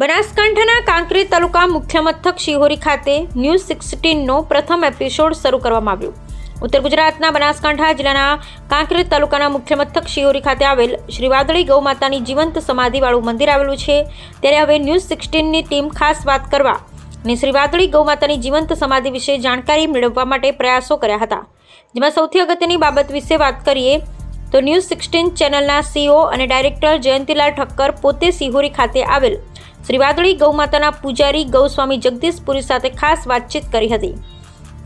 બનાસકાંઠાના કાંકરી તાલુકા મુખ્ય મથક શિહોરી ખાતે ન્યૂઝ સિક્સટીનનો પ્રથમ એપિસોડ શરૂ કરવામાં આવ્યો. ઉત્તર ગુજરાતના બનાસકાંઠા જિલ્લાના કાંકરેજ તાલુકાના મુખ્ય મથક શિહોરી ખાતે આવેલ શ્રી વાદળી ગૌ માતાની જીવંત સમાધિવાળું મંદિર આવેલું છે. ત્યારે હવે ન્યૂઝ સિક્સટીનની ટીમ ખાસ વાત કરવા અને શ્રી વાદળી ગૌ માતાની જીવંત સમાધિ વિશે જાણકારી મેળવવા માટે પ્રયાસો કર્યા હતા. જેમાં સૌથી અગત્યની બાબત વિશે વાત કરીએ તો ન્યૂઝ સિક્સટીન ચેનલના સીઓ અને ડાયરેક્ટર જયંતિલાલ ઠક્કર પોતે સિહોરી ખાતે આવેલ શ્રી વાદળી ગૌમાતાના પૂજારી ગૌસ્વામી જગદીશપુરી સાથે ખાસ વાતચીત કરી હતી.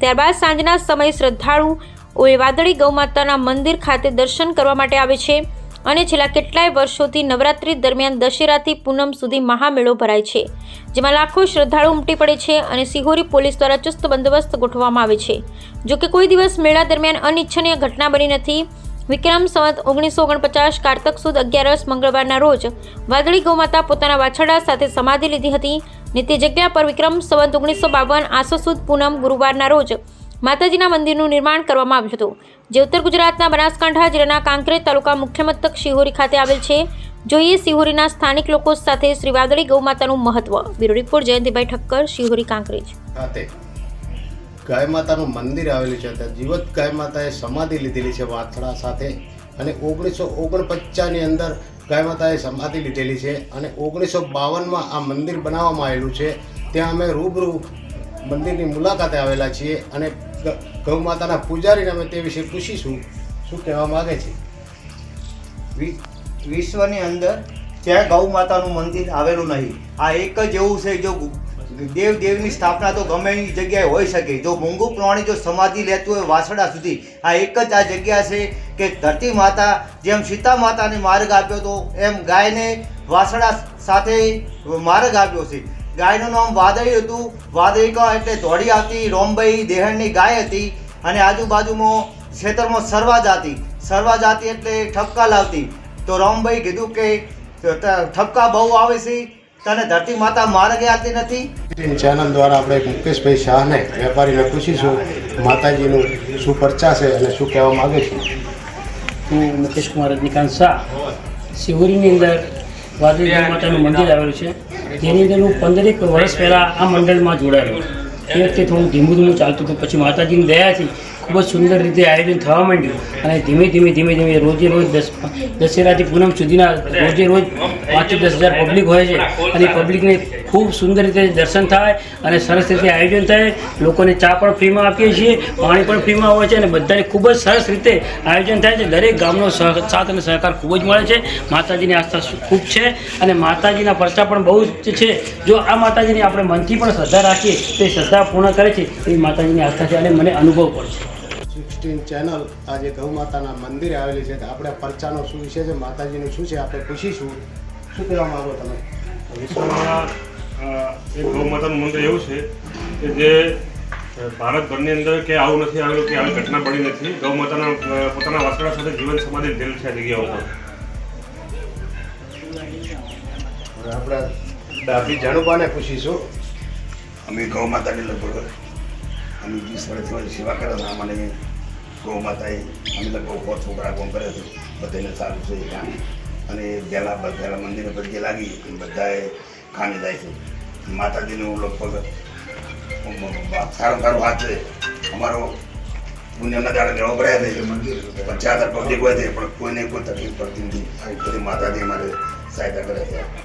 ત્યારબાદ સાંજના સમયે શ્રદ્ધાળુઓએ વાદળી ગૌમાતાના મંદિર ખાતે દર્શન કરવા માટે આવે છે અને છેલ્લા કેટલાય વર્ષોથી નવરાત્રી દરમિયાન દશેરાથી પૂનમ સુધી મહામેળો ભરાય છે, જેમાં લાખો શ્રદ્ધાળુ ઉમટી પડે છે અને સિહોરી પોલીસ દ્વારા ચુસ્ત બંદોબસ્ત ગોઠવવામાં આવે છે. જોકે કોઈ દિવસ મેળા દરમિયાન અનિચ્છનીય ઘટના બની નથી વિક્રમ સંવત ઓગણીસો ઓગણપચાસ કારતક સુદ અગિયારસ મંગળવારના રોજ વાદળી ગૌમાતા પોતાના વાછરડા સાથે સમાધિ લીધી હતી. ને તે જગ્યા પર વિક્રમ સંવત ઓગણીસો બાવન આસો સુદ પૂનમ ગુરુવારના રોજ માતાજીના મંદિરનું નિર્માણ કરવામાં આવ્યું હતું. જે ઉત્તર ગુજરાતના બનાસકાંઠા જિલ્લાના કાંકરેજ તાલુકા મુખ્ય મથક શિહોરી ખાતે આવેલ છે. જોઈએ શિહોરીના સ્થાનિક લોકો સાથે શ્રી વાદળી ગૌમાતાનું મહત્વ. Bureau report Jayantibhai Thakkar, Shihori Kankrej. ગાય માતાનું મંદિર આવેલું છે. ત્યાં જીવત ગાય માતાએ સમાધિ લીધેલી છે વાથડા સાથે અને ઓગણીસો ઓગણપચાસની અંદર ગાય માતાએ સમાધિ લીધેલી છે અને ઓગણીસો બાવનમાં આ મંદિર બનાવવામાં આવેલું છે. ત્યાં અમે રૂબરૂ મંદિરની મુલાકાતે આવેલા છીએ અને ગ- માતાના પૂજારીને અમે તે વિશે પૂછીશું શું કહેવા માગે છે? વિશ્વની અંદર જ્યાં ગૌ માતાનું મંદિર આવેલું નહીં. આ એક જ એવું છે જો દેવ દેવની સ્થાપના તો ગમે એની જગ્યાએ હોઈ શકે. જો મૂંગુ પ્રાણી જો સમાધિ લેતું હોય વાસડા સુધી, આ એક જ આ જગ્યા છે કે ધરતી માતા, જેમ સીતા માતાને માર્ગ આપ્યો હતો એમ ગાયને વાસડા સાથે માર્ગ આપ્યો છે. ગાયનું નામ વાદળી હતું. વાદળીકા એટલે દોડી આવતી રોમભાઈ દેહણની ગાય હતી અને આજુબાજુમાં ક્ષેત્રમાં સર્વા જાતી. સર્વા જાતી એટલે ઠપકા લાવતી. તો રામભાઈ કીધું કે ઠપકા બહુ આવે છે. તને ધરતી માતા માર્ગે આવતી નથી? ચેનલ દ્વારા આપણે મુકેશભાઈ શાહને વેપારીને પૂછીશું, માતાજીનું શું પરચાશે અને શું કહેવા માગે છે? હું મુકેશ કુમાર રજનીકાંત શાહ. શિવરીની અંદર વાદળી માતાનું મંદિર આવેલું છે. જેની અંદર હું પંદરેક વર્ષ પહેલાં આ મંડળમાં જોડાયેલો. એ વખતે થોડું ધીમું ધીમું ચાલતું હતું. પછી માતાજીની દયાથી ખૂબ જ સુંદર રીતે આયોજન થવા માંડ્યું. અને ધીમે ધીમે ધીમે ધીમે રોજે રોજ દસ, દશેરાથી પૂનમ સુધીના રોજે રોજ પાંચથી દસ હજાર પબ્લિક હોય છે. અને પબ્લિકને ખૂબ સુંદર રીતે દર્શન થાય અને સરસ રીતે આયોજન થાય. લોકોને ચા પણ ફ્રીમાં આપીએ છીએ, પાણી પણ ફ્રીમાં હોય છે અને બધાને ખૂબ જ સરસ રીતે આયોજન થાય છે. દરેક ગામનો સાથ અને સહકાર ખૂબ જ મળે છે. માતાજીની આસ્થા ખૂબ છે અને માતાજીના પરચા પણ બહુ જ છે. જો આ માતાજીની આપણે મનથી પણ શ્રદ્ધા રાખીએ, તે શ્રદ્ધા પૂર્ણ કરે છે એ માતાજીની આસ્થા છે અને મને અનુભવ છે. સિક્સટીન ચેનલ આજે ગૌ માતાના મંદિરે આવેલી છે. કે આપણે પરચાનો શું વિશે છે માતાજીનું શું છે આપણે પૂછીશું. શું કહેવા માગો તમે? વિશ્વમાં એક ગૌ માતાનું મંદિર એવું છે કે જે ભારતભરની અંદર કે આવું નથી આવેલું કે આવી ઘટના બની નથી. ગૌ માતાના પોતાના વાસણા સાથે જીવન સમાધિ લીધેલ છે આ જગ્યાઓ પર. હવે આપણે ડાભી જાણુબાને પૂછીશું. અમે ગૌ માતાની લગભગ અમે વીસ વર્ષથી સેવા કરે છે મને ગૌ માતાએ અમે લગભગ પાંચ છોકરા કોમ કરે છે. બધાને સારું છે એ કામ. અને પહેલાં પહેલાં મંદિરે પગે લાગી અને બધાએ ખાને જાય છે. માતાજીનું લગભગ સારો સારો હાથ છે. અમારો પુણ્યના દાડે લેવા પડ્યા છે. પચાસ હજાર પબ્લિક હોય છે પણ કોઈને કોઈ તકલીફ પડતી નથી. બધી માતાજી અમારે સહાયતા કરે છે.